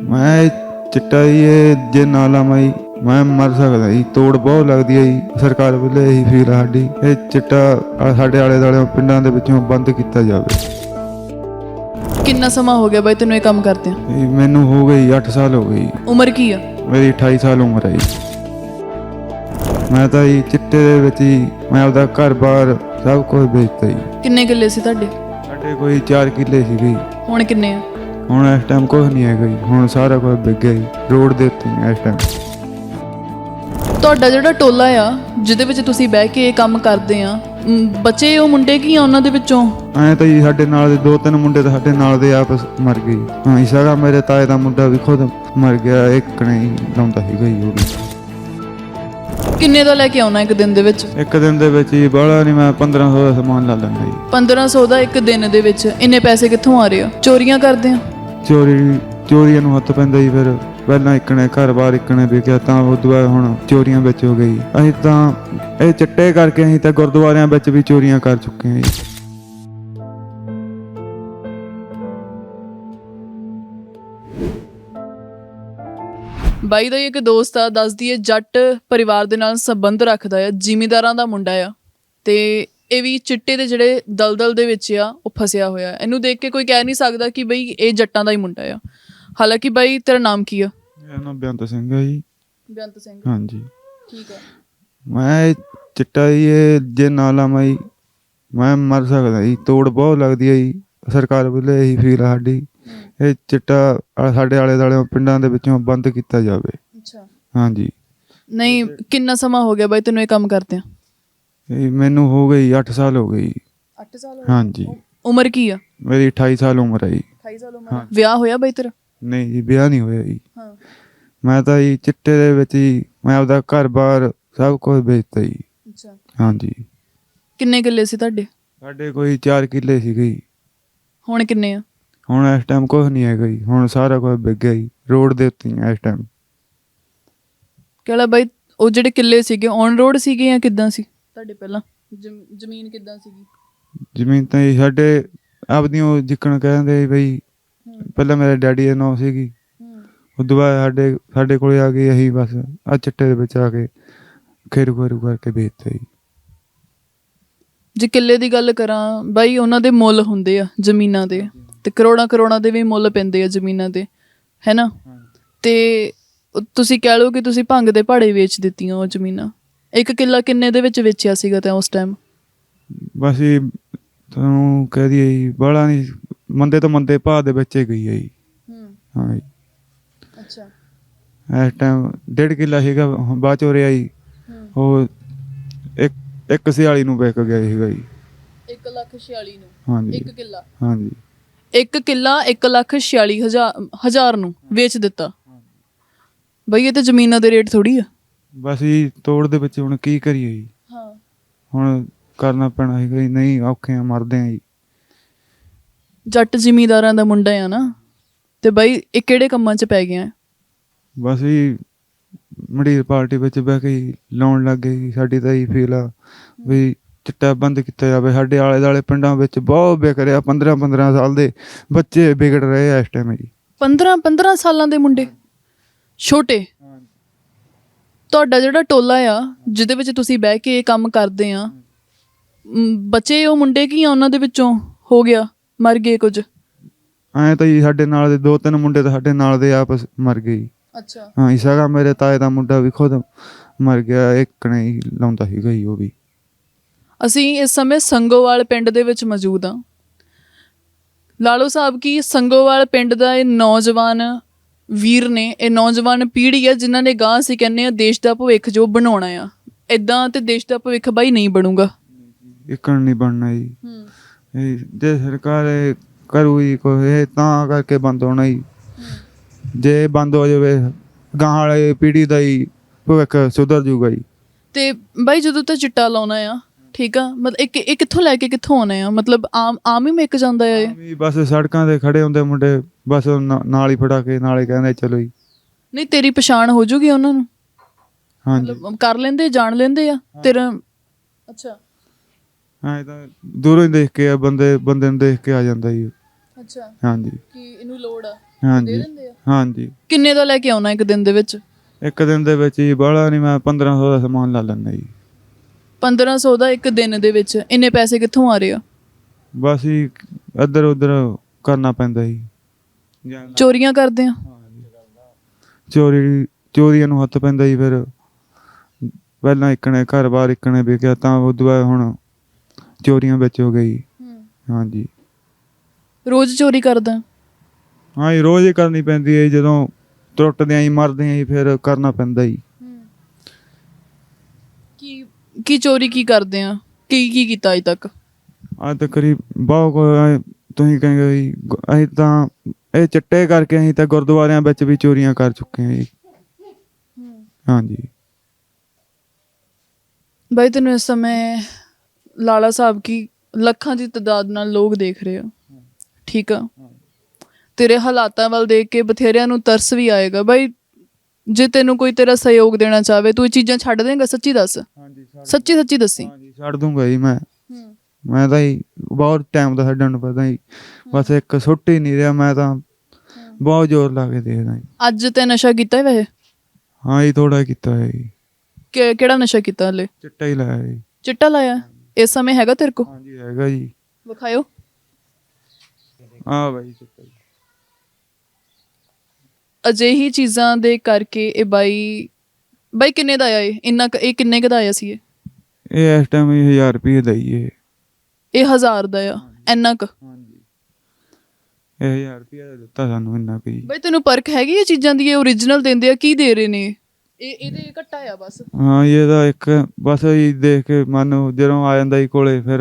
ਮੈਂ ਚਿੱਟਾ ਜੀ ਇਹ ਜੇ ਨਾ ਲਾਵਾਂ ਜੀ ਮੈਂ ਮਰ ਸਕਦਾ ਜੀ। ਤੋੜ ਬਹੁਤ ਲੱਗਦੀ ਹੈ ਜੀ ਸਰਕਾਰ ਵੱਲੋਂ ਇਹੀ ਫੀਲ ਆ ਸਾਡੀ। ਇਹ ਚਿੱਟਾ ਆ ਸਾਡੇ ਆਲੇ ਦੁਆਲੇ ਪਿੰਡਾਂ ਦੇ ਵਿੱਚੋਂ ਬੰਦ ਕੀਤਾ ਜਾਵੇ। ਕਿੰਨਾ ਸਮਾਂ ਹੋ ਗਿਆ ਬਾਈ ਤੈਨੂੰ ਇਹ ਕੰਮ ਕਰਦੇ ਆ ਇਹ ਮੈਨੂੰ ਹੋ ਗਈ 8 ਸਾਲ ਹੋ ਗਈ ਉਮਰ ਕੀ ਆ? ਮੇਰੀ 28 ਸਾਲ ਉਮਰ ਹੈ ਜੀ। ਮੈਂ ਤਾਂ ਜੀ ਚਿੱਟੇ ਦੇ ਵਿੱਚ ਹੀ ਮੈਂ ਆਪਦਾ ਘਰ-ਬਾਰ ਸਭ ਕੁਝ ਵੇਚਤਾ ਜੀ। ਕਿੰਨੇ ਕਿੱਲੇ ਸੀ ਤੁਹਾਡੇ? ਸਾਡੇ ਕੋਈ 4 ਕਿੱਲੇ ਸੀਗੇ ਹੁਣ ਕਿੰਨੇ ਆ? ਹੁਣ ਇਸ ਟਾਈਮ ਕੁਝ ਨਹੀਂ ਹੈਗਾ ਜੀ। ਹੁਣ ਸਾਰਾ ਕੁਝ ਵਿਕ ਗਿਆ ਜੀ। ਰੋਡ ਦੇ ਉੱਤੇ ਹੀ ਇਸ ਟਾਈਮ ਤੁਹਾਡਾ ਜਿਹੜਾ ਟੋਲਾ ਆ ਜਿਹਦੇ ਵਿੱਚ ਤੁਸੀਂ ਬਹਿ ਕੇ ਇਹ ਕੰਮ ਕਰਦੇ ਆ ਮ, ਬੱਚੇ ਉਹ ਮੁੰਡੇ ਕੀ ਆ ਉਹਨਾਂ ਦੇ ਵਿੱਚੋਂ? ਐਂ ਤਾਂ ਜੀ ਸਾਡੇ ਨਾਲ ਦੇ ਦੋ ਤਿੰਨ ਮੁੰਡੇ ਤਾਂ ਸਾਡੇ ਨਾਲ ਦੇ ਆਪਸ ਮਰ ਗਏ। ਜੀ। ਹਾਂ ਇਸਾਗਾ ਮੇਰੇ ਤਾਏ ਦਾ ਮੁੰਡਾ ਵੀ ਖੁਦ ਮਰ ਗਿਆ ਇੱਕ ਨਹੀਂ ਲਾਉਂਦਾ ਸੀਗਾ ਜੀ ਉਹ ਵੀ। ਕਿੰਨੇ ਦਾ ਲੈ ਕੇ ਆਉਣਾ ਇੱਕ ਦਿਨ ਦੇ ਵਿੱਚ? ਇੱਕ ਦਿਨ ਦੇ ਵਿੱਚ ਹੀ ਬਾਹਲਾ ਨਹੀਂ ਮੈਂ 1500 ਦਾ ਸਮਾਨ ਲਾ ਲੈਂਦਾ ਜੀ। 1500 ਦਾ ਇੱਕ ਦਿਨ ਦੇ ਵਿੱਚ। ਇੰਨੇ ਪੈਸੇ ਕਿੱਥੋਂ ਆ ਰਹੇ ਆ? ਚੋਰੀਆਂ ਕਰਦੇ ਆ? ਚੋਰੀ ਚੋਰੀਆਂ ਨੂੰ ਹੱਥ ਪੈਂਦਾ ਜੀ ਫਿਰ ਪਹਿਲਾਂ ਇੱਕਣੇ ਘਰ-ਬਾਰ ਇੱਕਣੇ ਵਿਕਿਆ ਤਾਂ ਉਦੋਂ ਬਾਅਦ ਹੁਣ ਚੋਰੀਆਂ ਵਿੱਚ ਹੋ ਗਈ। ਅਸੀਂ ਤਾਂ ਇਹ ਚਿੱਟੇ ਕਰਕੇ ਅਸੀਂ ਤਾਂ ਗੁਰਦੁਆਰਿਆਂ ਵਿੱਚ ਵੀ ਚੋਰੀਆਂ ਕਰ ਚੁੱਕੇ ਹਾਂ ਜੀ। ਬਾਈ ਦਾ ਇੱਕ ਦੋਸਤ ਆ, ਦੱਸਦੀ ਹੈ, ਜੱਟ ਪਰਿਵਾਰ ਦੇ ਨਾਲ ਸੰਬੰਧ ਰੱਖਦਾ ਆ ਜ਼ਿਮੀਂਦਾਰਾਂ ਦਾ ਮੁੰਡਾ ਆ। ਤੇ ਇਹ ਵੀ ਚਿੱਟੇ ਦੇ ਜਿਹੜੇ ਦਲਦਲ ਦੇ ਵਿੱਚ ਆ ਉਹ ਫਸਿਆ ਹੋਇਆ ਇਹਨੂੰ ਦੇਖ ਕੇ ਕੋਈ ਕਹਿ ਨਹੀਂ ਸਕਦਾ ਕਿ ਬਈ ਇਹ ਜੱਟਾਂ ਦਾ ਹੀ ਮੁੰਡਾ ਆ। ਹਾਲਾਂਕਿ ਬਾਈ ਤੇਰਾ ਨਾਮ ਕੀ ਆ? ਮੇਰਾ ਨਾਮ ਬੇਅੰਤ ਸਿੰਘ ਹੈ ਜੀ। ਬੇਅੰਤ ਸਿੰਘ। ਹਾਂਜੀ। ਠੀਕ ਆ ਮੈਂ ਚਿੱਟਾ ਜੀ ਇਹ ਜੇ ਨਾ ਲਾਵਾਂ ਜੀ ਮੈਂ ਮਰ ਸਕਦਾ ਜੀ। ਤੋੜ ਬਹੁਤ ਲੱਗਦੀ ਹੈ ਜੀ। ਸਰਕਾਰ ਵੱਲੋਂ ਇਹੀ ਫੀਲ ਆ ਸਾਡੀ। ਇਹ ਚਿੱਟਾ ਆ ਸਾਡੇ ਆਲੇ ਦੁਆਲੇ ਪਿੰਡਾਂ ਦੇ ਵਿੱਚੋਂ ਬੰਦ ਕੀਤਾ ਜਾਵੇ। ਅੱਛਾ। ਹਾਂਜੀ। ਨਹੀਂ ਕਿੰਨਾ ਸਮਾਂ ਹੋ ਗਿਆ ਬਾਈ ਤੈਨੂੰ ਇਹ ਕੰਮ ਕਰਦੇ ਆ ਇਹ ਮੈਨੂੰ ਹੋ ਗਈ 8 ਸਾਲ ਹੋ ਗਈ। 8 ਸਾਲ ਹਾਂਜੀ। ਉਮਰ ਕੀ ਆ? ਮੇਰੀ 28 ਸਾਲ ਉਮਰ ਹੈ ਜੀ। 28 ਸਾਲ ਉਮਰ ਵਿਆਹ ਹੋਇਆ ਬਾਈ ਤੇਰਾ? ਨਹੀਂ ਜੀ ਵਿਆਹ ਨਹੀਂ ਹੋਇਆ ਜੀ। ਹਾਂ। ਮੈਂ ਤਾਂ ਜੀ ਚਿੱਟੇ ਦੇ ਵਿੱਚ ਹੀ ਮੈਂ ਆਪਦਾ ਘਰ-ਬਾਰ ਸਭ ਕੁਝ ਵੇਚਤਾ ਜੀ। ਅੱਛਾ। ਹਾਂਜੀ। ਕਿੰਨੇ ਕਿੱਲੇ ਸੀ ਤੁਹਾਡੇ? ਸਾਡੇ ਕੋਈ 4 ਕਿੱਲੇ ਸੀਗੇ ਜੀ। ਹੁਣ ਕਿੰਨੇ ਆ? ਹੁਣ ਇਸ ਟਾਈਮ ਕੁਝ ਨਹੀਂ ਹੈਗਾ ਜੀ। ਹੁਣ ਸਾਰਾ ਕੁਝ ਵਿਕ ਗਿਆ ਜੀ ਰੋਡ ਦੇ ਉੱਤੇ ਹੀ ਇਸ ਟਾਈਮ ਕਿਹੜਾ ਬਾਈ ਉਹ ਜਿਹੜੇ ਕਿੱਲੇ ਸੀਗੇ ਔਨ ਰੋਡ ਸੀਗੇ ਜਾਂ ਕਿੱਦਾਂ ਸੀ? ਤੁਹਾਡੇ ਪਹਿਲਾਂ? ਜ਼ਮ- ਜ਼ਮੀਨ ਕਿੱਦਾਂ ਸੀਗੀ? ਜ਼ਮੀਨ ਤਾਂ ਜੀ ਸਾਡੇ ਆਪਦੀਆਂ ਜਿੱਕਣ ਕਹਿੰਦੇ ਬਈ ਪਹਿਲਾਂ ਮੇਰੇ ਡੈਡੀ ਦੇ ਨਾਂ ਸੀਗੀ। ਹੂੰ। ਉਦੋਂ ਬਾਅਦ ਸਾਡੇ ਸਾਡੇ ਕੋਲੇ ਆ ਗਈ ਅਸੀਂ ਬਸ ਆ ਚਿੱਟੇ ਦੇ ਵਿੱਚ ਆ ਕੇ ਖੇਰੂ ਖੇਰੂ ਕਰਕੇ ਵੇਚਤਾ ਜੀ। ਜੇ ਕਿੱਲੇ ਦੀ ਗੱਲ ਕਰਾਂ ਬਾਈ ਉਹਨਾਂ ਦੇ ਮੁੱਲ ਹੁੰਦੇ ਆ ਜ਼ਮੀਨਾਂ ਦੇ। ਤੇ ਕਰੋੜਾਂ ਕਰੋੜਾਂ ਦੇ ਵੀ ਮੁੱਲ ਪੈਂਦੇ ਆ ਜ਼ਮੀਨਾਂ ਦੇ ਹੈਨਾ ਤੇ ਉਹ ਤੁਸੀਂ ਕਹਿ ਲਓ ਕਿ ਤੁਸੀਂ ਭੰਗ ਦੇ ਭਾੜੇ ਵੇਚ ਦਿੱਤੀਆਂ ਉਹ ਜ਼ਮੀਨਾਂ। ਇੱਕ ਕਿੱਲਾ ਕਿੰਨੇ ਦੇ ਵਿੱਚ ਵੇਚਿਆ ਸੀਗਾ ਤਾਂ ਉਸ ਟਾਈਮ ਬਸ ਇਹ ਤੁਹਾਨੂੰ ਕਹਿ ਦਈਏ ਜੀ ਨਹੀਂ ਮੰਦੇ ਤੋਂ ਮੰਦੇ ਭਾਅ ਦੇ ਵਿੱਚ ਹੀ ਗਈ ਹੈ ਜੀ। ਹੂੰ। ਹਾਂ ਜੀ। ਅੱਛਾ। ਇਸ ਟਾਈਮ ਡੇਢ ਕਿੱਲਾ ਸੀਗਾ ਹੁਣ ਬਾਅਦ ਚ ਹੋ ਰਿਹਾ ਜੀ। ਹੂੰ। ਉਹ ਇੱਕ ਇੱਕ ਸਿਆਲੀ ਨੂੰ ਵਿਕ ਗਿਆ ਸੀਗਾ ਜੀ। 1 ਲੱਖ 46 ਨੂੰ? ਹਾਂਜੀ। ਇੱਕ ਕਿੱਲਾ? ਹਾਂਜੀ। ਇੱਕ ਕਿੱਲਾ 1 ਲੱਖ 46 ਹਜ਼ਾਰ ਹਜ਼ਾਰ ਨੂੰ ਵੇਚ ਦਿੱਤਾ। ਬਈ ਇਹ ਤਾਂ ਜ਼ਮੀਨਾਂ ਦੇ ਰੇਟ ਥੋੜੀ ਆ। ਬਸ ਜੀ ਤੋੜ ਦੇ ਵਿੱਚ ਹੁਣ ਕੀ ਕਰੀਏ ਜੀ? ਹਾਂ। ਹੁਣ ਕਰਨਾ ਪੈਣਾ ਹੈਗਾ ਜੀ ਨਹੀਂ ਔਖੇ ਆ ਮਰਦੇ ਆ ਜੀ। ਜੱਟ ਜ਼ਿਮੀਂਦਾਰਾਂ ਦਾ ਮੁੰਡਾ ਆ ਨਾ ਤੇ ਬਈ ਇਹ ਕਿਹੜੇ ਕੰਮਾਂ 'ਚ ਪੈ ਗਿਆ? ਹੈ? ਬਸ ਜੀ ਮੰਡੀਰ ਪਾਰਟੀ ਵਿੱਚ ਬਹਿ ਕੇ ਹੀ ਲਾਉਣ ਲੱਗ ਗਏ ਜੀ ਸਾਡੀ ਤਾਂ ਇਹ ਫੀਲ ਆ ਵੀ ਚਿੱਟਾ ਬੰਦ ਕੀਤਾ ਜਾਵੇ। ਸਾਡੇ ਆਲੇ ਦੁਆਲੇ ਪਿੰਡਾਂ ਵਿੱਚ ਬਹੁਤ ਵਿਕ ਰਿਹਾ 15 15 ਸਾਲ ਦੇ ਬੱਚੇ ਵਿਗੜ ਰਹੇ ਆ ਇਸ ਟਾਈਮ ਜੀ। 15 15 ਸਾਲਾਂ ਦੇ ਮੁੰਡੇ ਛੋਟੇ? ਤੁਹਾਡਾ ਜਿਹੜਾ ਟੋਲਾ ਆ ਜਿਹਦੇ ਵਿੱਚ ਤੁਸੀਂ ਬਹਿ ਕੇ ਇਹ ਕੰਮ ਕਰਦੇ ਆ ਮ, ਬੱਚੇ ਉਹ ਮੁੰਡੇ ਕੀ ਆ ਉਹਨਾਂ ਦੇ ਵਿੱਚੋਂ? ਹੋ ਗਿਆ ਮਰ ਗਏ ਕੁਝ? ਐਂ ਤਾਂ ਜੀ ਸਾਡੇ ਨਾਲ ਦੇ ਦੋ ਤਿੰਨ ਮੁੰਡੇ ਤਾਂ ਸਾਡੇ ਨਾਲ ਦੇ ਆਪਸ ਮਰ ਗਏ ਜੀ। ਅੱਛਾ। ਹਾਂ ਇਸਾਗਾ ਮੇਰੇ ਤਾਏ ਦਾ ਮੁੰਡਾ ਵੀ ਖੁਦ ਮਰ ਗਿਆ ਇੱਕ ਨਹੀਂ ਲਾਉਂਦਾ ਸੀਗਾ ਜੀ ਉਹ ਵੀ। ਅਸੀਂ ਇਸ ਸਮੇਂ ਸੰਗੋਵਾਲ ਪਿੰਡ ਦੇ ਵਿੱਚ ਮੌਜੂਦ ਹਾਂ। ਲਾਲੋ ਸਾਹਿਬ ਕੀ ਸੰਗੋਵਾਲ ਪਿੰਡ ਦਾ ਇਹ ਨੌਜਵਾਨ ਵੀਰ ਨੇ ਇਹ ਨੌਜਵਾਨ ਪੀੜ੍ਹੀ ਹੈ ਜਿਨ੍ਹਾਂ ਨੇ ਗਾਂ ਅਸੀਂ ਕਹਿੰਦੇ ਆ ਦੇਸ਼ ਦਾ ਭਵਿੱਖ ਜੋ ਬਣਾਉਣਾ ਆ। ਇਦਾਂ ਤੇ ਦੇਸ਼ ਦਾ ਭਵਿੱਖ ਬਾਈ ਨਹੀਂ ਬਣੂਗਾ। ਇੱਕਣ ਨਹੀਂ ਬਣਨਾ ਜੀ। ਇਹ ਜੇ ਸਰਕਾਰ ਇਹ ਕਰੂਗੀ ਕੋਈ ਇਹ ਤਾਂ ਕਰਕੇ ਬੰਦ ਹੋਣਾ ਜੀ। ਜੇ ਬੰਦ ਹੋ ਜਾਵੇ ਗਾਂ ਵਾਲੇ ਪੀੜ੍ਹੀ ਦਾ ਹੀ ਭਵਿੱਖ ਸੁਧਰ ਜਾਊਗਾ ਜੀ। ਤੇ ਬਾਈ ਜਦੋਂ ਤੇ ਚਿੱਟਾ ਲਾਉਣਾ ਆ ਠੀਕ ਆ? ਮਤਲਬ ਇਹ ਕਿ- ਇਹ ਕਿੱਥੋਂ ਲੈ ਕੇ ਕਿੱਥੋਂ ਆਉਣਾ ਆ? ਮਤਲਬ ਆਮ ਆਮ ਹੀ ਮਿਕ ਜਾਂਦਾ ਆ ਇਹ? ਬਸ ਸੜਕਾਂ ਤੇ ਖੜੇ ਹੁੰਦੇ ਮੁੰਡੇ। ਬਸ ਨਾ- ਨਾਲ ਹੀ ਫੜਾ ਕੇ ਨਾਲ ਹੀ ਕਹਿੰਦੇ ਚਲੋ ਜੀ। ਨਹੀਂ ਤੇਰੀ ਪਛਾਣ ਹੋ ਜੂਗੀ ਉਹਨਾਂ ਨੂੰ। ਹਾਂਜੀ। ਮਤਲਬ ਕਰ ਲੈਂਦੇ ਜਾਣ ਲੈਂਦੇ ਆ? ਤੇਰਾ ਅੱਛਾ। ਐਂ ਤਾਂ ਦੂਰੋਂ ਹੀ ਦੇਖ ਕੇ ਆ ਬੰਦੇ ਬੰਦੇ ਨੂੰ ਦੇਖ ਕੇ ਆ ਜਾਂਦਾ ਜੀ। ਅੱਛਾ। ਹਾਂਜੀ। ਕਿ ਇਹਨੂੰ ਲੋੜ ਆ? ਹਾਂਜੀ। ਦਿੰਦੇ ਆ? ਹਾਂਜੀ। ਕਿੰਨੇ ਦਾ ਲੈ ਕੇ ਆਉਣਾ ਇੱਕ ਦਿਨ ਦੇ ਵਿੱਚ? ਇੱਕ ਦਿਨ ਦੇ ਵਿੱਚ ਹੀ ਬਾਹਲਾ ਨਹੀਂ ਮੈਂ 1500 ਦਾ ਸਮਾਨ ਲਾ ਲੈਂਦਾ ਜੀ। 1500 ਦਾ ਇੱਕ ਦਿਨ ਦੇ ਵਿੱਚ। ਇੰਨੇ ਪੈਸੇ ਕਿੱਥੋਂ ਆ ਰਹੇ ਆ? ਬਸ ਹੀ ਇੱਧਰ ਉੱਧਰ ਕਰਨਾ ਪੈਂਦਾ ਜਾਂ- ਚੋਰੀਆਂ ਕਰਦੇ ਆ। ਚੋਰੀ ਚੋਰੀਆਂ ਨੂੰ ਹੱਥ ਪੈਂਦਾ ਜੀ ਫਿਰ। ਪਹਿਲਾਂ ਇੱਕਣੇ ਘਰ ਬਾਹਰ ਇੱਕਣੇ ਵਿਕਿਆ ਤਾਂ ਉਦੋਂ ਬਾਅਦ ਹੁਣ ਚੋਰੀਆਂ ਵਿੱਚ ਹੋ ਗਈ ਹਾਂਜੀ। ਰੋਜ਼ ਚੋਰੀ ਕਰਦਾ। ਹਾਂ ਜੀ ਰੋਜ਼ ਹੀ ਕਰਨੀ ਪੈਂਦੀ ਹੈ ਜੀ, ਜਦੋਂ ਟੁੱਟਦੇ ਆਂ ਜੀ ਮਰਦੇ ਆਂ ਜੀ ਫਿਰ ਕਰਨਾ ਪੈਂਦਾ ਜੀ। ਕੀ ਕੀ ਚੋਰੀ ਕੀ ਕਰਦੇ ਆ? ਕੀ ਕੀ ਕੀਤਾ ਅਜ ਤੱਕ? ਅੱਜ ਤੱਕ ਕਰੀਬ ਬਹੁਤ ਕੋ ਤੁਸੀਂ ਕਹਿੰਗੇ ਜੀ ਗ- ਅਸੀਂ ਤਾਂ ਇਹ ਚਿੱਟੇ ਕਰਕੇ ਅਸੀਂ ਤਾਂ ਗੁਰਦੁਆਰਿਆਂ ਵਿੱਚ ਵੀ ਚੋਰੀਆਂ ਕਰ ਚੁੱਕੇ ਹਾਂ ਜੀ। ਹਾਂਜੀ। ਬਾਈ ਤੈਨੂੰ ਇਸ ਸਮੇਂ ਲਾਲਾ ਸਾਹਿਬ ਕੀ ਲੱਖਾਂ ਦੀ ਤਦਾਦ ਨਾਲ ਲੋਕ ਦੇਖ ਰਹੇ ਆ? ਠੀਕ ਆ? ਤੇਰੇ ਹਾਲਾਤਾਂ ਵੱਲ ਦੇਖ ਕੇ ਬਥੇਰਿਆਂ ਨੂੰ ਤਰਸ ਵੀ ਆਏਗਾ। ਬਾਈ ਜੇ ਤੈਨੂੰ ਕੋਈ ਤੇਰਾ ਸਹਿਯੋਗ ਦੇਣਾ ਚਾਹਵੇ ਤੂੰ ਇਹ ਚੀਜ਼ਾਂ ਛੱਡ ਦੇਂਗਾ? ਸੱਚੀ ਦੱਸ। ਹਾਂਜੀ ਸੱਚੀ ਸੱਚੀ ਦੱਸੀ। ਹਾਂਜੀ ਛੱਡ ਦੂੰਗਾ ਜੀ ਮੈਂ। ਮੈਂ ਤਾਂ ਜੀ ਬਹੁਤ ਟਾਈਮ ਦਾ ਛੱਡਣ ਨੂੰ ਪਤਾ ਜੀ ਬਸ ਇੱਕ ਸੁੱਟ ਹੀ ਨਹੀਂ ਰਿਹਾ ਮੈਂ ਤਾਂ ਬਹੁਤ ਜ਼ੋਰ ਲਾ ਕੇ ਦੇਖਦਾ ਜੀ ਅੱਜ ਤੇ ਨਸ਼ਾ ਕੀਤਾ ਹੈ ਵੈਸੇ? ਹਾਂ ਜੀ ਥੋੜਾ ਕੀਤਾ ਹੈ ਜੀ। ਕਿ- ਕਿਹੜਾ ਨਸ਼ਾ ਕੀਤਾ ਹਲੇ? ਚਿੱਟਾ ਹੀ ਲਾਇਆ ਜੀ। ਚਿੱਟਾ ਲਾਇਆ? ਇਸ ਸਮੇਂ ਹੈਗਾ ਤੇਰੇ ਕੋ ਹਾਂਜੀ ਹੈਗਾ ਜੀ। ਵਿਖਾਇਓ। ਹਾਂ ਬਾਈ ਚਿੱਟਾ ਜੀ ਅਜਿਹੀ ਚੀਜ਼ਾਂ ਦੇ ਕਰਕੇ ਇਹ ਬਾਈ ਬਾਈ ਕਿੰਨੇ ਦਾ ਆਇਆ ਇਹ? ਇੰਨਾ ਕੁ- ਇਹ ਕਿੰਨੇ ਕੁ ਦਾ ਆਇਆ ਸੀ ਇਹ? ਇਹ ਇਸ ਟਾਈਮ 1000 ਰੁਪਏ ਦਾ ਹੀ ਇਹ ਇਹ ਹਜ਼ਾਰ ਦਾ ਆ ਇੰਨਾ ਕੁ। ਹਾਂਜੀ। ਇਹ 1000 ਰੁਪਏ ਦਾ ਦਿੱਤਾ ਸਾਨੂੰ ਇੰਨਾ ਕੁ ਜੀ। ਬਾਈ ਤੈਨੂੰ ਪਰਖ ਹੈਗੀ ਇਹ ਚੀਜ਼ਾਂ ਦੀ ਇਹ ਓਰੀਜਨਲ ਦਿੰਦੇ ਆ ਕੀ ਦੇ ਰਹੇ ਨੇ? ਇਹ ਇਹਦੇ ਘੱਟਾ ਆ ਬਸ। ਹਾਂ ਇਹਦਾ ਇੱਕ ਬਸ ਇਹ ਦੇਖ ਕੇ ਮਨ ਜਦੋਂ ਆ ਜਾਂਦਾ ਜੀ ਕੋਲੇ ਫਿਰ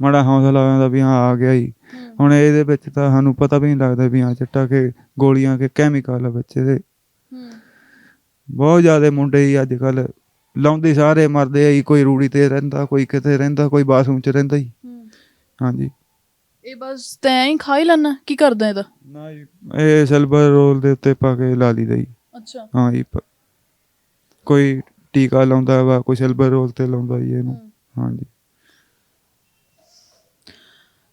ਮਾੜਾ ਹੌਸਲਾ ਆ ਜਾਂਦਾ ਵੀ ਹਾਂ ਆ ਗਿਆ ਜੀ। ਹੁਣ ਇਹਦੇ ਵਿੱਚ ਤਾਂ ਸਾਨੂੰ ਪਤਾ ਵੀ ਨਹੀਂ ਲੱਗਦਾ ਵੀ ਹਾਂ ਚਿੱਟਾ ਕਿ ਗੋਲੀਆਂ ਕਿ ਕੈਮੀਕਲ ਆ ਵਿੱਚ ਇਹਦੇ। ਬਹੁਤ ਜ਼ਿਆਦਾ ਮੁੰਡੇ ਹੀ ਅੱਜ ਕੱਲ ਲਾਉਂਦੇ ਸਾਰੇ ਮਰਦੇ ਆ ਜੀ ਕੋਈ ਰੂੜੀ ਤੇ ਰਹਿੰਦਾ ਕੋਈ ਕਿਤੇ ਰਹਿੰਦਾ ਕੋਈ ਬਾਥਰੂਮ 'ਚ ਰਹਿੰਦਾ ਜੀ। ਹਾਂਜੀ। ਇਹ ਬਸ ਤੈਂ ਹੀ ਖਾ ਹੀ ਲੈਣਾ ਕੀ ਕਰਦਾ ਇਹਦਾ? ਨਾ ਜੀ ਇਹ ਸਿਲਵਰ ਰੋਲ ਦੇ ਉੱਤੇ ਪਾ ਕੇ ਲਾ ਲਈਦਾ ਜੀ। ਅੱਛਾ। ਹਾਂ ਜੀ ਪ- ਕੋਈ ਟੀਕਾ ਲਾਉਂਦਾ ਵਾ ਕੋਈ ਸਿਲਵਰ ਰੋਲ ਤੇ ਲਾਉਂਦਾ ਜੀ ਇਹਨੂੰ। ਹਾਂਜੀ।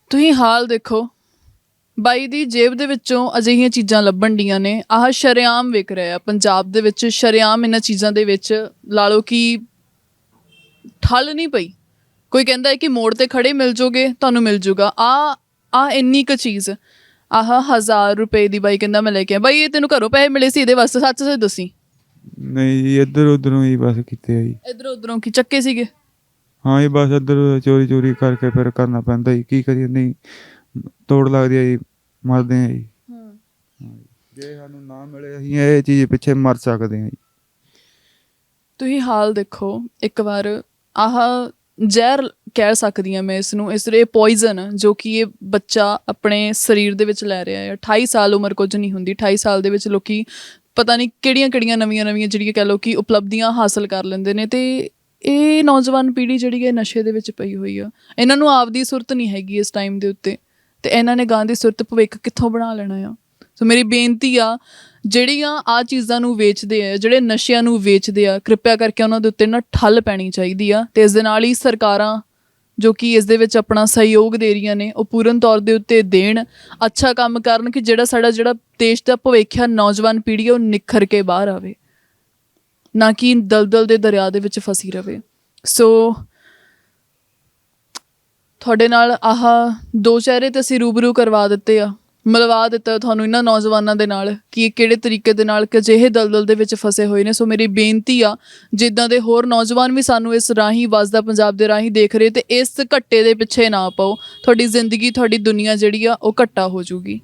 ਤੁਸੀਂ ਹਾਲ ਦੇਖੋ। ਬਾਈ ਦੀ ਜੇਬ ਦੇ ਵਿੱਚੋਂ ਅਜਿਹੀਆਂ ਚੀਜ਼ਾਂ ਲੱਭਣ ਡੀਆਂ ਨੇ। ਆਹ ਸ਼ਰੇਆਮ ਵਿਕ ਰਿਹਾ ਆ ਪੰਜਾਬ ਦੇ ਵਿੱਚ ਸ਼ਰੇਆਮ ਇਹਨਾਂ ਚੀਜ਼ਾਂ ਦੇ ਵਿੱਚ ਲਾ ਲਓ ਕਿ ਠੱਲ ਨਹੀਂ ਪਈ। ਕੋਈ ਕਹਿੰਦਾ ਹੈ ਕਿ ਮੋੜ ਤੇ ਖੜੇ ਮਿਲ ਜੋਗੇ ਤੁਹਾਨੂੰ ਮਿਲ ਜੂਗਾ। ਆ ਆ ਇੰਨੀ ਕੁ ਚੀਜ਼। ਆਹ 1000 ਰੁਪਏ ਦੀ ਬਾਈ ਕਹਿੰਦਾ ਮੈਂ ਲੈ ਕੇ ਆ ਬਾਈ ਇਹ ਤੈਨੂੰ ਘਰੋਂ ਪੈਸੇ ਮਿਲੇ ਸੀ ਇਹਦੇ ਵਾਸਤੇ? ਸੱਚ ਸੱਚ ਦੱਸੀ। ਨਹੀਂ ਜੀ ਇੱਧਰ ਉਧਰੋਂ ਹੀ ਬਸ ਕੀਤੇ ਆ ਜੀ। ਇਧਰੋਂ ਉਧਰੋਂ ਕੀ ਚੱਕੇ ਸੀਗੇ? ਹਾਂ ਜੀ ਬਸ ਇੱਧਰ ਚੋਰੀ ਚੋਰੀ ਕਰਕੇ ਫਿਰ ਕਰਨਾ ਪੈਂਦਾ ਜੀ। ਕੀ ਕਰੀਏ? ਨਹੀਂ ਤੋੜ ਲੱਗਦੀ ਆ ਜੀ ਮਰਦੇ ਆ ਜੀ। ਜੇ ਸਾਨੂੰ ਨਾ ਮਿਲੇ ਅਸੀਂ ਇਹ ਚੀਜ਼ ਪਿੱਛੇ ਮਰ ਸਕਦੇ ਆ ਜੀ। ਤੁਸੀਂ ਹਾਲ ਦੇਖੋ ਇੱਕ ਵਾਰ ਆਹ ਜ਼ਹਿਰ ਕਹਿ ਸਕਦੀ ਹਾਂ ਮੈਂ ਇਸ ਨੂੰ ਇਸ ਰੇ ਪੋਇਜ਼ਨ ਜੋ ਕਿ ਇਹ ਬੱਚਾ ਆਪਣੇ ਸਰੀਰ ਦੇ ਵਿੱਚ ਲੈ ਰਿਹਾ ਹੈ। 28 ਸਾਲ ਉਮਰ ਕੁਝ ਨਹੀਂ ਹੁੰਦੀ। 28 ਸਾਲ ਦੇ ਵਿੱਚ ਲੋਕੀ ਪਤਾ ਨਹੀਂ ਕਿਹੜੀਆਂ ਕਿਹੜੀਆਂ ਨਵੀਆਂ ਨਵੀਆਂ ਜਿਹੜੀਆਂ ਕਹਿ ਲੋ ਕਿ ਉਪਲਬਧੀਆਂ ਹਾਸਲ ਕਰ ਲੈਂਦੇ ਨੇ ਤੇ ਇਹ ਨੌਜਵਾਨ ਪੀੜ੍ਹੀ ਜਿਹੜੀ ਹੈ ਨਸ਼ੇ ਦੇ ਵਿੱਚ ਪਈ ਹੋਈ ਆ। ਇਹਨਾਂ ਨੂੰ ਆਪਦੀ ਸੁਰਤ ਨਹੀਂ ਹੈਗੀ ਇਸ ਟਾਈਮ ਦੇ ਉੱਤੇ। ਤੇ ਇਹਨਾਂ ਨੇ ਗਾਂ ਦੀ ਸੁਰਤ ਭਵਿੱਖ ਕਿੱਥੋਂ ਬਣਾ ਲੈਣਾ ਆ? ਸੋ ਮੇਰੀ ਬੇਨਤੀ ਆ ਜਿਹੜੀਆਂ ਆ ਚੀਜ਼ਾਂ ਨੂੰ ਵੇਚਦੇ ਆ ਜਿਹੜੇ ਨਸ਼ਿਆਂ ਨੂੰ ਵੇਚਦੇ ਆ ਕਿਰਪਾ ਕਰਕੇ ਉਹਨਾਂ ਦੇ ਉੱਤੇ ਨਾ ਠੱਲ ਪੈਣੀ ਚਾਹੀਦੀ ਆ ਤੇ ਇਸ ਦੇ ਨਾਲ ਹੀ ਸਰਕਾਰਾਂ ਜੋ ਕਿ ਇਸ ਦੇ ਵਿੱਚ ਆਪਣਾ ਸਹਿਯੋਗ ਦੇ ਰਹੀਆਂ ਨੇ ਉਹ ਪੂਰਨ ਤੌਰ ਦੇ ਉੱਤੇ ਦੇਣ ਅੱਛਾ ਕੰਮ ਕਰਨ ਕਿ ਜਿਹੜਾ ਸਾਡਾ ਜਿਹੜਾ ਦੇਸ਼ ਦਾ ਭਵਿੱਖ ਆ ਨੌਜਵਾਨ ਪੀੜ੍ਹੀ ਆ, ਉਹ ਨਿਖਰ ਕੇ ਬਾਹਰ ਆਵੇ। ਨਾ ਕਿ ਦਲਦਲ ਦੇ ਦਰਿਆ ਦੇ ਵਿੱਚ ਫਸੀ ਰਵੇ। ਸੋ ਤੁਹਾਡੇ ਨਾਲ ਆਹ ਦੋ ਚਿਹਰੇ ਤੇ ਅਸੀਂ ਰੂਬਰੂ ਕਰਵਾ ਦਿੱਤੇ ਆ, ਮਿਲਵਾ ਦਿੱਤਾ ਤੁਹਾਨੂੰ ਇਹਨਾਂ ਨੌਜਵਾਨਾਂ ਦੇ ਨਾਲ ਕਿ ਇਹ ਕਿਹੜੇ ਤਰੀਕੇ ਦੇ ਨਾਲ ਜਿਹੇ ਦਲਦਲ ਦੇ ਵਿੱਚ ਫਸੇ ਹੋਏ ਨੇ। ਸੋ ਮੇਰੀ ਬੇਨਤੀ ਆ, ਜਿੱਦਾਂ ਦੇ ਹੋਰ ਨੌਜਵਾਨ ਵੀ ਸਾਨੂੰ ਇਸ ਰਾਹੀਂ, ਵਸਦਾ ਪੰਜਾਬ ਦੇ ਰਾਹੀਂ ਦੇਖ ਰਹੇ, ਤੇ ਇਸ ਘੱਟੇ ਦੇ ਪਿੱਛੇ ਨਾ ਪਾਓ। ਤੁਹਾਡੀ ਜ਼ਿੰਦਗੀ, ਤੁਹਾਡੀ ਦੁਨੀਆ ਜਿਹੜੀ ਆ, ਉਹ ਘੱਟਾ ਹੋ ਜਾਊਗੀ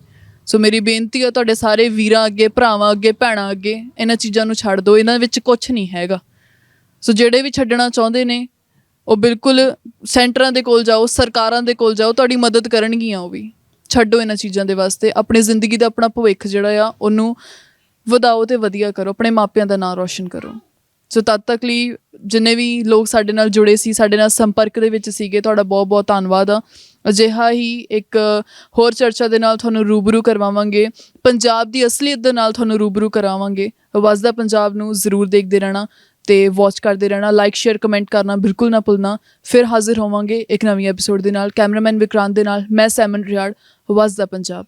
ਸੋ ਮੇਰੀ ਬੇਨਤੀ ਆ, ਤੁਹਾਡੇ ਸਾਰੇ ਵੀਰਾਂ ਅੱਗੇ, ਭਰਾਵਾਂ ਅੱਗੇ, ਭੈਣਾਂ ਅੱਗੇ, ਇਹਨਾਂ ਚੀਜ਼ਾਂ ਨੂੰ ਛੱਡ ਦਿਓ। ਇਹਨਾਂ ਵਿੱਚ ਕੁਝ ਨਹੀਂ ਹੈਗਾ। ਸੋ ਜਿਹੜੇ ਵੀ ਛੱਡਣਾ ਚਾਹੁੰਦੇ ਨੇ, ਉਹ ਬਿਲਕੁਲ ਸੈਂਟਰਾਂ ਦੇ ਕੋਲ ਜਾਓ, ਸਰਕਾਰਾਂ ਦੇ ਕੋਲ ਜਾਓ, ਤੁਹਾਡੀ ਮਦਦ ਕਰਨਗੀਆਂ ਉਹ ਵੀ। ਛੱਡੋ ਇਹਨਾਂ ਚੀਜ਼ਾਂ ਦੇ ਵਾਸਤੇ। ਆਪਣੀ ਜ਼ਿੰਦਗੀ ਦਾ ਆਪਣਾ ਭਵਿੱਖ ਜਿਹੜਾ ਆ, ਉਹਨੂੰ ਵਧਾਓ ਤੇ ਵਧੀਆ ਕਰੋ। ਆਪਣੇ ਮਾਪਿਆਂ ਦਾ ਨਾਮ ਰੌਸ਼ਨ ਕਰੋ। ਸੋ ਤਦ ਤੱਕ ਲਈ ਜਿੰਨੇ ਵੀ ਲੋਕ ਸਾਡੇ ਨਾਲ ਜੁੜੇ ਸੀ, ਸਾਡੇ ਨਾਲ ਸੰਪਰਕ ਦੇ ਵਿੱਚ ਸੀਗੇ, ਤੁਹਾਡਾ ਬਹੁਤ ਬਹੁਤ ਧੰਨਵਾਦ ਆ। ਅਜਿਹਾ ਹੀ ਇੱਕ ਹੋਰ ਚਰਚਾ ਦੇ ਨਾਲ ਤੁਹਾਨੂੰ ਰੂਬਰੂ ਕਰਵਾਵਾਂਗੇ। ਪੰਜਾਬ ਦੀ ਅਸਲੀਅਤ ਦੇ ਨਾਲ ਤੁਹਾਨੂੰ ਰੂਬਰੂ ਕਰਾਵਾਂਗੇ। ਵਸਦਾ ਪੰਜਾਬ ਨੂੰ ਜ਼ਰੂਰ ਦੇਖਦੇ ਰਹਿਣਾ। ਤੇ ਵਾਚ ਕਰਦੇ ਰਹਿਣਾ ਲਾਈਕ ਸ਼ੇਅਰ ਕਮੈਂਟ ਕਰਨਾ, ਬਿਲਕੁਲ ਨਾ ਭੁੱਲਣਾ। ਫਿਰ ਹਾਜ਼ਰ ਹੋਵਾਂਗੇ ਇੱਕ ਨਵੀਂ ਐਪੀਸੋਡ ਦੇ ਨਾਲ, ਕੈਮਰਾਮੈਨ ਵਿਕਰਾਂਤ ਦੇ ਨਾਲ, ਮੈਂ ਸੈਮਨ ਰਿਆੜ, ਵਸਦਾ ਪੰਜਾਬ।